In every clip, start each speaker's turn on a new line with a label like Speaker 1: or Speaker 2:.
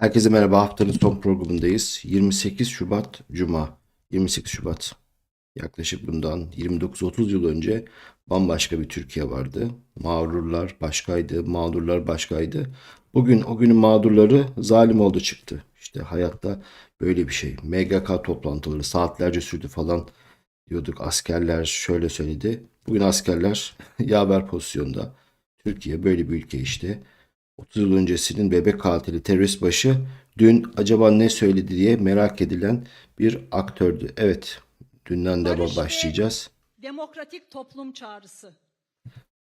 Speaker 1: Herkese merhaba. Haftanın son programındayız. 28 Şubat Cuma. 28 Şubat. Yaklaşık bundan 29-30 yıl önce bambaşka bir Türkiye vardı. Mağrurlar başkaydı, mağdurlar başkaydı. Bugün o günün mağdurları zalim oldu çıktı. İşte hayatta böyle bir şey. MGK toplantıları saatlerce sürdü falan diyorduk. Askerler şöyle söyledi. Bugün askerler yaver pozisyonda. Türkiye böyle bir ülke işte. 30 yıl öncesinin bebek katili terörist başı dün acaba ne söyledi diye merak edilen bir aktördü. Evet, dünden de başlayacağız.
Speaker 2: Demokratik toplum çağrısı.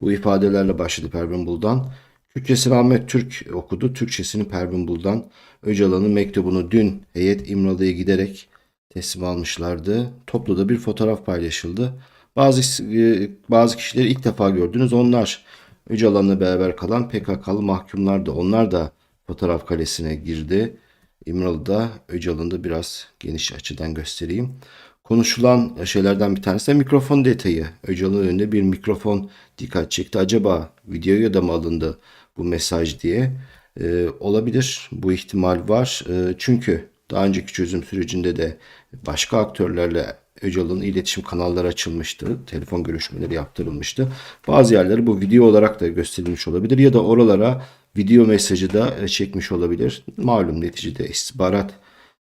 Speaker 1: Bu ifadelerle başladı Pervin Buldan. Türkçesini Ahmet Türk okudu. Türkçesini Pervin Buldan. Öcalan'ın mektubunu dün heyet İmralı'ya giderek teslim almışlardı. Topluda bir fotoğraf paylaşıldı. Bazı e, bazı kişileri ilk defa gördünüz. Onlar Öcalan'la beraber kalan PKK'lı mahkumlar da onlar da fotoğraf kalesine girdi. İmralı'da Öcalan'ı da biraz geniş açıdan göstereyim. Konuşulan şeylerden bir tanesi de mikrofon detayı. Öcalan'ın önünde bir mikrofon dikkat çekti. Acaba videoya da mı alındı bu mesaj diye. Ee, olabilir. Bu ihtimal var. Ee, çünkü daha önceki çözüm sürecinde de başka aktörlerle Öcalan'ın iletişim kanalları açılmıştı. Telefon görüşmeleri yaptırılmıştı. Bazı yerleri bu video olarak da gösterilmiş olabilir ya da oralara video mesajı da e, çekmiş olabilir. Malum neticede istihbarat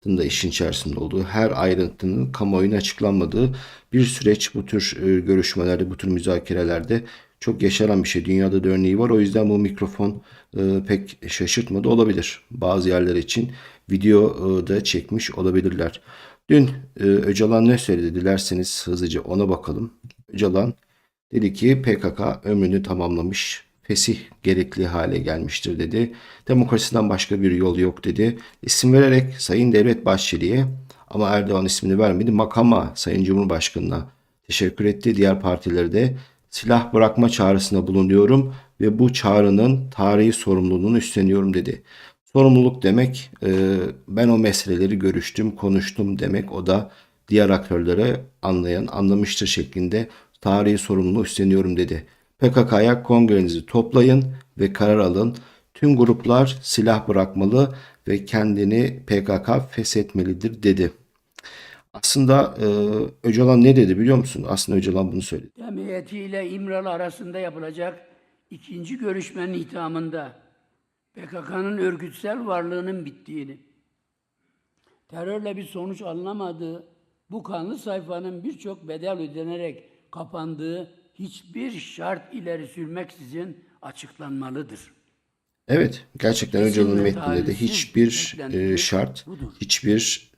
Speaker 1: da işin içerisinde olduğu, her ayrıntının kamuoyuna açıklanmadığı bir süreç bu tür e, görüşmelerde, bu tür müzakerelerde çok yaşanan bir şey. Dünyada da örneği var. O yüzden bu mikrofon e, pek şaşırtmadı olabilir. Bazı yerler için video da çekmiş olabilirler. Dün e, Öcalan ne söyledi dilerseniz hızlıca ona bakalım. Öcalan dedi ki PKK ömrünü tamamlamış, fesih gerekli hale gelmiştir dedi. Demokrasiden başka bir yol yok dedi. İsim vererek Sayın Devlet Bahçeli'ye ama Erdoğan ismini vermedi. Makama Sayın Cumhurbaşkanı'na teşekkür etti. Diğer partilere de silah bırakma çağrısında bulunuyorum ve bu çağrının tarihi sorumluluğunu üstleniyorum dedi. Sorumluluk demek e, ben o meseleleri görüştüm, konuştum demek. O da diğer aktörlere anlayan, anlamıştır şeklinde tarihi sorumluluğu üstleniyorum dedi. PKK'ya kongrenizi toplayın ve karar alın. Tüm gruplar silah bırakmalı ve kendini PKK feshetmelidir dedi. Aslında e, Öcalan ne dedi biliyor musun? Aslında Öcalan bunu söyledi.
Speaker 3: Cemiyeti ile İmralı arasında yapılacak ikinci görüşmenin itamında PKK'nın örgütsel varlığının bittiğini, terörle bir sonuç alınamadığı, bu kanlı sayfanın birçok bedel ödenerek kapandığı hiçbir şart ileri sürmeksizin açıklanmalıdır.
Speaker 1: Evet, gerçekten
Speaker 3: Kesinlikle
Speaker 1: Öcalan'ın metninde de hiçbir e, şart,
Speaker 3: budur.
Speaker 1: hiçbir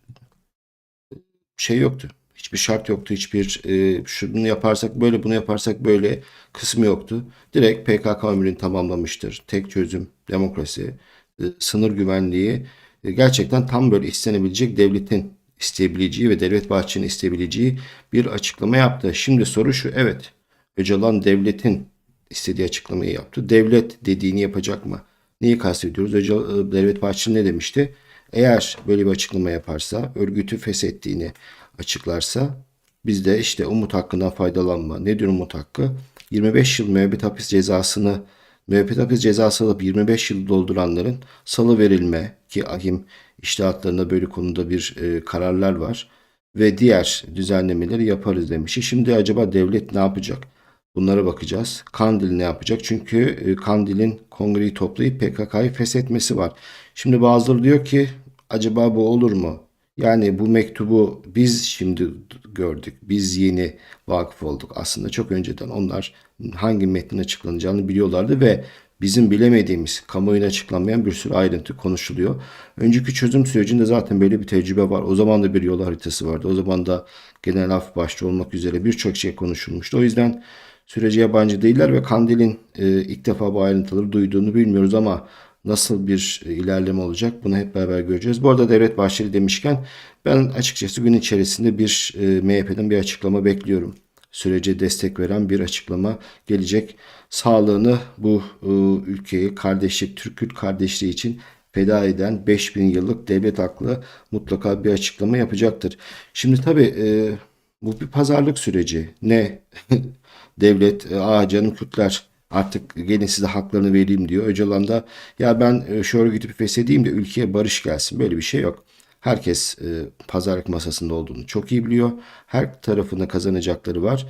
Speaker 1: şey yoktu. Hiçbir şart yoktu. Hiçbir e, şunu yaparsak böyle, bunu yaparsak böyle kısmı yoktu. Direkt PKK ömrünü tamamlamıştır. Tek çözüm, demokrasi, e, sınır güvenliği e, gerçekten tam böyle istenebilecek devletin isteyebileceği ve Devlet Bahçeli'nin isteyebileceği bir açıklama yaptı. Şimdi soru şu, evet Öcalan devletin istediği açıklamayı yaptı. Devlet dediğini yapacak mı? Neyi kastediyoruz? Öcal, Devlet Bahçeli ne demişti? Eğer böyle bir açıklama yaparsa, örgütü feshettiğini açıklarsa biz de işte umut hakkından faydalanma. Ne diyor umut hakkı? 25 yıl müebbet hapis cezasını müebbet hapis cezası alıp 25 yıl dolduranların salı verilme ki ahim iştihatlarında böyle konuda bir e, kararlar var ve diğer düzenlemeleri yaparız demiş. Şimdi acaba devlet ne yapacak? Bunlara bakacağız. Kandil ne yapacak? Çünkü e, Kandil'in kongreyi toplayıp PKK'yı feshetmesi var. Şimdi bazıları diyor ki acaba bu olur mu? Yani bu mektubu biz şimdi gördük. Biz yeni vakıf olduk. Aslında çok önceden onlar hangi metnin açıklanacağını biliyorlardı ve bizim bilemediğimiz, kamuoyuna açıklanmayan bir sürü ayrıntı konuşuluyor. Önceki çözüm sürecinde zaten böyle bir tecrübe var. O zaman da bir yol haritası vardı. O zaman da genel af başta olmak üzere birçok şey konuşulmuştu. O yüzden sürece yabancı değiller ve Kandil'in e, ilk defa bu ayrıntıları duyduğunu bilmiyoruz ama nasıl bir e, ilerleme olacak bunu hep beraber göreceğiz. Bu arada Devlet Bahçeli demişken ben açıkçası gün içerisinde bir e, MHP'den bir açıklama bekliyorum. Sürece destek veren bir açıklama gelecek. Sağlığını bu e, ülkeyi kardeşlik, Türk-Kürt kardeşliği için feda eden 5000 yıllık devlet aklı mutlaka bir açıklama yapacaktır. Şimdi tabii bu bir pazarlık süreci. Ne devlet, e, aa canım Kürtler Artık gelin size haklarını vereyim diyor. Öcalan da ya ben e, şu örgütü feshedeyim de ülkeye barış gelsin. Böyle bir şey yok. Herkes e, pazarlık masasında olduğunu çok iyi biliyor. Her tarafında kazanacakları var.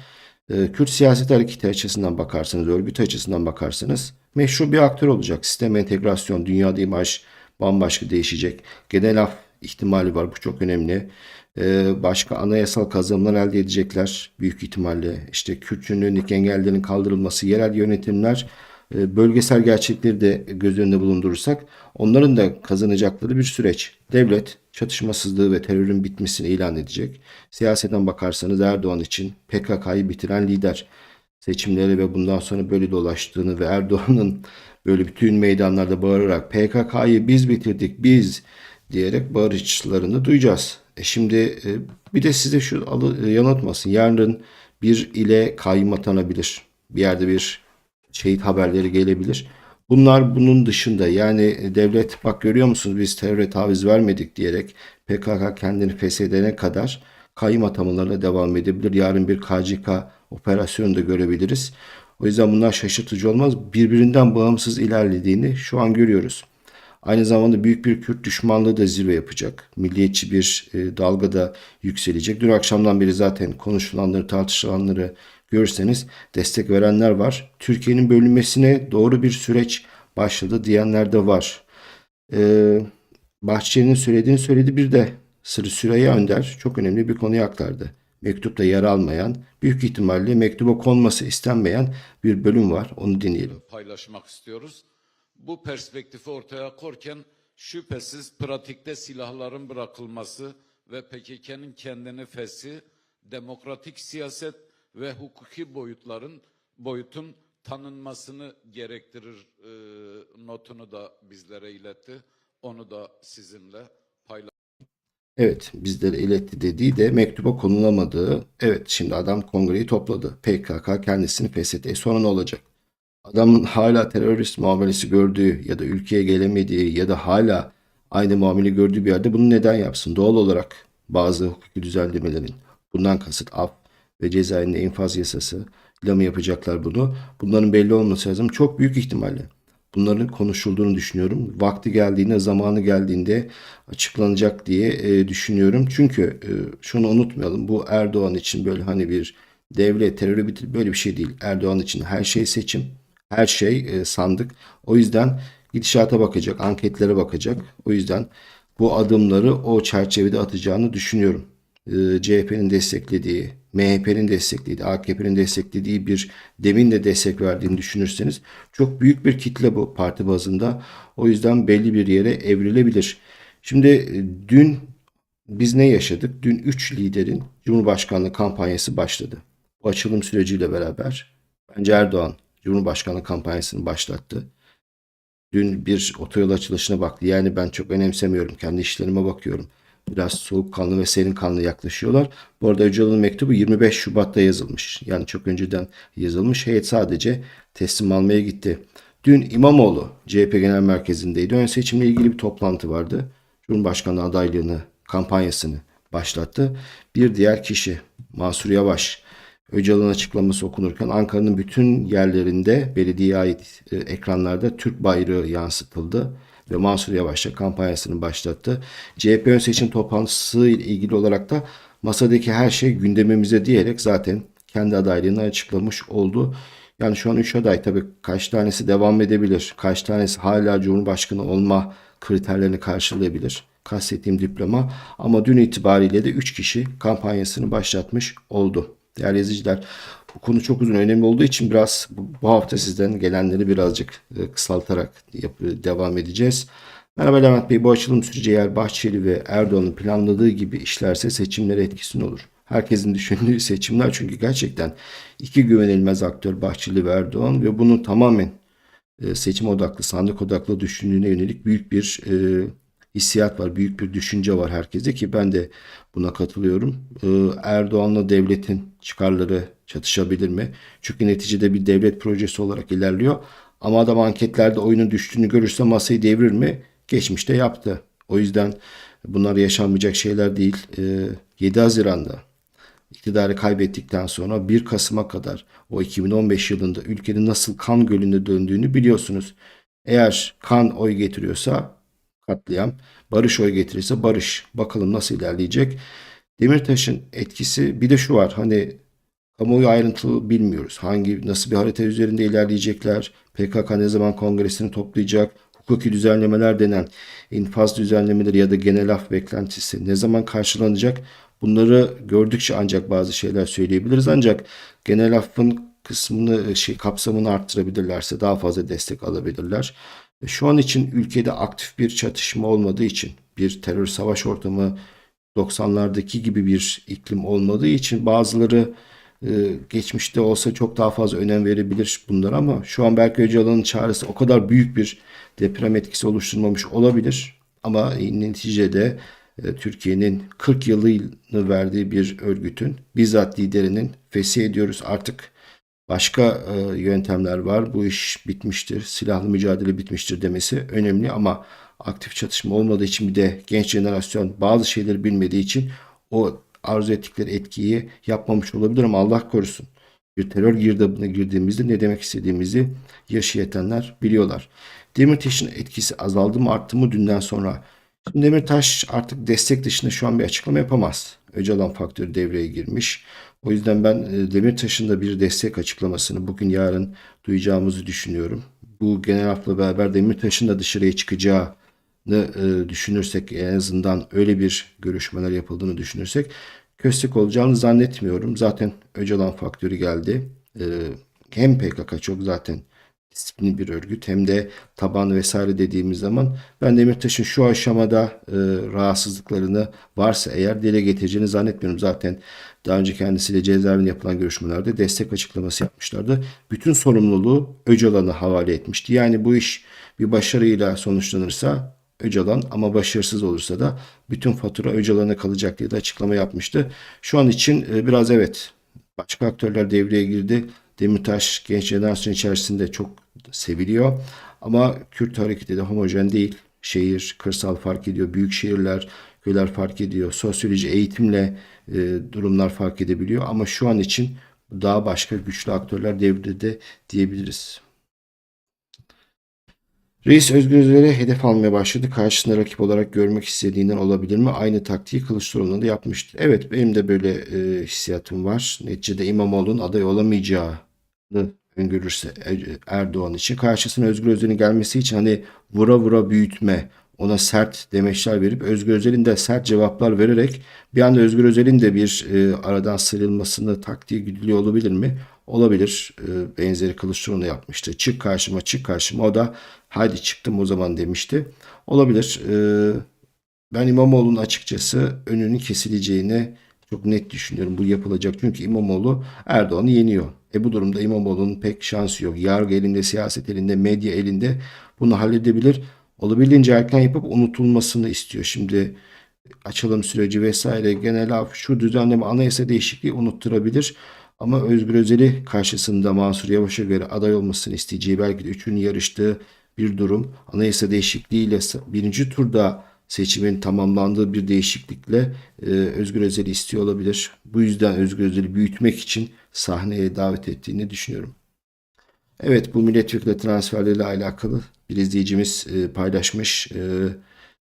Speaker 1: E, Kürt siyaset hareketi açısından bakarsanız, örgüt açısından bakarsanız meşru bir aktör olacak. Sistem entegrasyon, dünyada imaj bambaşka değişecek. Genel af ihtimali var. Bu çok önemli. E, başka anayasal kazanımlar elde edecekler büyük ihtimalle. İşte Kürtçünün önündeki engellerin kaldırılması, yerel yönetimler, e, bölgesel gerçekleri de göz önünde bulundurursak onların da kazanacakları bir süreç. Devlet çatışmasızlığı ve terörün bitmesini ilan edecek. Siyaseten bakarsanız Erdoğan için PKK'yı bitiren lider seçimlere ve bundan sonra böyle dolaştığını ve Erdoğan'ın böyle bütün meydanlarda bağırarak PKK'yı biz bitirdik biz diyerek bağırışlarını duyacağız. E şimdi e, bir de size şu e, yanıltmasın. Yarın bir ile kayyum atanabilir. Bir yerde bir şehit haberleri gelebilir. Bunlar bunun dışında yani devlet bak görüyor musunuz biz teröre taviz vermedik diyerek PKK kendini feshedene kadar kayyum atamalarına devam edebilir. Yarın bir KCK operasyonu da görebiliriz. O yüzden bunlar şaşırtıcı olmaz. Birbirinden bağımsız ilerlediğini şu an görüyoruz. Aynı zamanda büyük bir Kürt düşmanlığı da zirve yapacak. Milliyetçi bir e, dalga da yükselecek. Dün akşamdan beri zaten konuşulanları, tartışılanları görürseniz destek verenler var. Türkiye'nin bölünmesine doğru bir süreç başladı diyenler de var. Ee, Bahçeli'nin söylediğini söyledi bir de Sırrı Süreyya Önder çok önemli bir konuyu aktardı. Mektupta yer almayan, büyük ihtimalle mektuba konması istenmeyen bir bölüm var. Onu dinleyelim.
Speaker 4: paylaşmak istiyoruz. Bu perspektifi ortaya korken şüphesiz pratikte silahların bırakılması ve PKK'nın kendini feshi, demokratik siyaset ve hukuki boyutların boyutun tanınmasını gerektirir e, notunu da bizlere iletti. Onu da sizinle paylaşmak
Speaker 1: Evet bizlere iletti dediği de mektuba konulamadığı. Evet şimdi adam kongreyi topladı. PKK kendisini feshetti. E sonra ne olacak? Adamın hala terörist muamelesi gördüğü ya da ülkeye gelemediği ya da hala aynı muamele gördüğü bir yerde bunu neden yapsın? Doğal olarak bazı hukuki düzenlemelerin bundan kasıt af ve cezaevinde infaz yasası ile mi yapacaklar bunu? Bunların belli olması lazım. Çok büyük ihtimalle bunların konuşulduğunu düşünüyorum. Vakti geldiğinde, zamanı geldiğinde açıklanacak diye e, düşünüyorum. Çünkü e, şunu unutmayalım. Bu Erdoğan için böyle hani bir devlet terörü bitir böyle bir şey değil. Erdoğan için her şey seçim, her şey e, sandık. O yüzden gidişata bakacak, anketlere bakacak. O yüzden bu adımları o çerçevede atacağını düşünüyorum. E, CHP'nin desteklediği, MHP'nin desteklediği, AKP'nin desteklediği bir demin de destek verdiğini düşünürseniz çok büyük bir kitle bu parti bazında. O yüzden belli bir yere evrilebilir. Şimdi e, dün biz ne yaşadık? Dün 3 liderin Cumhurbaşkanlığı kampanyası başladı. Bu açılım süreciyle beraber bence Erdoğan Cumhurbaşkanlığı kampanyasını başlattı. Dün bir otoyol açılışına baktı. Yani ben çok önemsemiyorum. Kendi işlerime bakıyorum. Biraz soğukkanlı ve serin kanlı yaklaşıyorlar. Bu arada Öcalan'ın mektubu 25 Şubat'ta yazılmış. Yani çok önceden yazılmış. Heyet sadece teslim almaya gitti. Dün İmamoğlu CHP Genel Merkezi'ndeydi. Ön seçimle ilgili bir toplantı vardı. Cumhurbaşkanlığı adaylığını, kampanyasını başlattı. Bir diğer kişi Mansur Yavaş. Öcalan açıklaması okunurken Ankara'nın bütün yerlerinde belediyeye ait e, ekranlarda Türk bayrağı yansıtıldı ve Mansur Yavaş da kampanyasını başlattı. CHP ön seçim toplantısı ile ilgili olarak da masadaki her şey gündemimize diyerek zaten kendi adaylığını açıklamış oldu. Yani şu an 3 aday tabii kaç tanesi devam edebilir, kaç tanesi hala Cumhurbaşkanı olma kriterlerini karşılayabilir. Kastettiğim diploma ama dün itibariyle de 3 kişi kampanyasını başlatmış oldu. Değerli izleyiciler bu konu çok uzun önemli olduğu için biraz bu, hafta sizden gelenleri birazcık e, kısaltarak devam edeceğiz. Merhaba Levent Bey bu açılım süreci eğer Bahçeli ve Erdoğan'ın planladığı gibi işlerse seçimlere etkisi ne olur? Herkesin düşündüğü seçimler çünkü gerçekten iki güvenilmez aktör Bahçeli ve Erdoğan ve bunu tamamen e, seçim odaklı, sandık odaklı düşündüğüne yönelik büyük bir e, hissiyat var, büyük bir düşünce var herkeste ki ben de buna katılıyorum. E, Erdoğan'la devletin çıkarları çatışabilir mi? Çünkü neticede bir devlet projesi olarak ilerliyor. Ama adam anketlerde oyunun düştüğünü görürse masayı devirir mi? Geçmişte yaptı. O yüzden bunlar yaşanmayacak şeyler değil. E, 7 Haziran'da iktidarı kaybettikten sonra 1 Kasım'a kadar o 2015 yılında ülkenin nasıl kan gölüne döndüğünü biliyorsunuz. Eğer kan oy getiriyorsa katliam, barış oy getirirse barış. Bakalım nasıl ilerleyecek. Demirtaş'ın etkisi bir de şu var hani kamuoyu ayrıntılı bilmiyoruz. Hangi nasıl bir harita üzerinde ilerleyecekler? PKK ne zaman kongresini toplayacak? Hukuki düzenlemeler denen infaz düzenlemeleri ya da genel af beklentisi ne zaman karşılanacak? Bunları gördükçe ancak bazı şeyler söyleyebiliriz. Ancak genel affın kısmını şey kapsamını arttırabilirlerse daha fazla destek alabilirler. Şu an için ülkede aktif bir çatışma olmadığı için bir terör savaş ortamı 90'lardaki gibi bir iklim olmadığı için bazıları e, geçmişte olsa çok daha fazla önem verebilir bunlara ama şu an belki Öcalan'ın çağrısı o kadar büyük bir deprem etkisi oluşturmamış olabilir. Ama neticede e, Türkiye'nin 40 yılını verdiği bir örgütün bizzat liderinin fesih ediyoruz artık başka e, yöntemler var. Bu iş bitmiştir, silahlı mücadele bitmiştir demesi önemli ama aktif çatışma olmadığı için bir de genç jenerasyon bazı şeyleri bilmediği için o arzu ettikleri etkiyi yapmamış olabilir ama Allah korusun. Bir terör girdabına girdiğimizde ne demek istediğimizi yaşı yetenler biliyorlar. Demirtaş'ın etkisi azaldı mı arttı mı dünden sonra? Şimdi Demirtaş artık destek dışında şu an bir açıklama yapamaz. Öcalan faktörü devreye girmiş. O yüzden ben e, Demirtaş'ın da bir destek açıklamasını bugün yarın duyacağımızı düşünüyorum. Bu genel hafla beraber Demirtaş'ın da dışarıya çıkacağını e, düşünürsek en azından öyle bir görüşmeler yapıldığını düşünürsek köstek olacağını zannetmiyorum. Zaten Öcalan faktörü geldi. E, hem PKK çok zaten disiplinli bir örgüt hem de taban vesaire dediğimiz zaman ben Demirtaş'ın şu aşamada e, rahatsızlıklarını varsa eğer dile getireceğini zannetmiyorum. Zaten daha önce kendisiyle cezaevinde yapılan görüşmelerde destek açıklaması yapmışlardı. Bütün sorumluluğu Öcalan'a havale etmişti. Yani bu iş bir başarıyla sonuçlanırsa Öcalan ama başarısız olursa da bütün fatura Öcalan'a kalacak diye de açıklama yapmıştı. Şu an için e, biraz evet başka aktörler devreye girdi. Demirtaş genç jenerasyon içerisinde çok seviliyor. Ama Kürt hareketi de homojen değil. Şehir, kırsal fark ediyor. Büyük şehirler, köyler fark ediyor. Sosyoloji, eğitimle e, durumlar fark edebiliyor. Ama şu an için daha başka güçlü aktörler devrede diyebiliriz. Reis Özgür Özel'e hedef almaya başladı. Karşısında rakip olarak görmek istediğinden olabilir mi? Aynı taktiği Kılıçdaroğlu'na da yapmıştı. Evet benim de böyle e, hissiyatım var. Neticede İmamoğlu'nun aday olamayacağını öngörürse Er- Erdoğan için karşısına Özgür Özel'in gelmesi için hani vura vura büyütme, ona sert demeçler verip Özgür Özel'in de sert cevaplar vererek bir anda Özgür Özel'in de bir e, aradan sıyrılmasını taktiği güdülüyor olabilir mi? Olabilir. E, benzeri Kılıçdaroğlu yapmıştı. Çık karşıma, çık karşıma. O da hadi çıktım o zaman demişti. Olabilir. E, ben İmamoğlu'nun açıkçası önünün kesileceğini çok net düşünüyorum. Bu yapılacak çünkü İmamoğlu Erdoğan'ı yeniyor. E bu durumda İmamoğlu'nun pek şansı yok. Yargı elinde, siyaset elinde, medya elinde bunu halledebilir. Olabildiğince erken yapıp unutulmasını istiyor. Şimdi açılım süreci vesaire genel af şu düzenleme anayasa değişikliği unutturabilir. Ama Özgür Özel'i karşısında Mansur Yavaş'a göre aday olmasını isteyeceği belki de üçünün yarıştığı bir durum. Anayasa değişikliğiyle birinci turda seçimin tamamlandığı bir değişiklikle e, Özgür Özel'i istiyor olabilir. Bu yüzden Özgür Özel'i büyütmek için sahneye davet ettiğini düşünüyorum. Evet bu milletvekili transferleriyle alakalı bir izleyicimiz e, paylaşmış. E,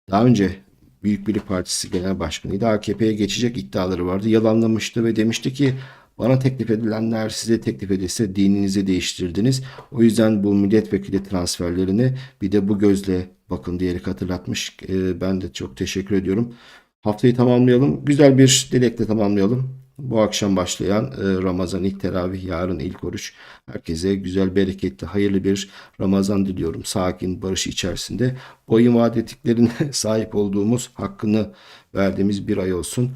Speaker 1: daha önce Büyük Birlik Partisi Genel Başkanı'ydı. AKP'ye geçecek iddiaları vardı. Yalanlamıştı ve demişti ki bana teklif edilenler size teklif edilse dininizi değiştirdiniz. O yüzden bu milletvekili transferlerini bir de bu gözle bakın diyerek hatırlatmış. E, ben de çok teşekkür ediyorum. Haftayı tamamlayalım. Güzel bir dilekle tamamlayalım. Bu akşam başlayan e, Ramazan ilk teravih, yarın ilk oruç. Herkese güzel, bereketli, hayırlı bir Ramazan diliyorum. Sakin, barış içerisinde. Boyun vaat ettiklerine sahip olduğumuz, hakkını verdiğimiz bir ay olsun.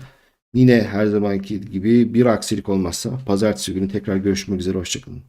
Speaker 1: Yine her zamanki gibi bir aksilik olmazsa pazartesi günü tekrar görüşmek üzere. Hoşçakalın.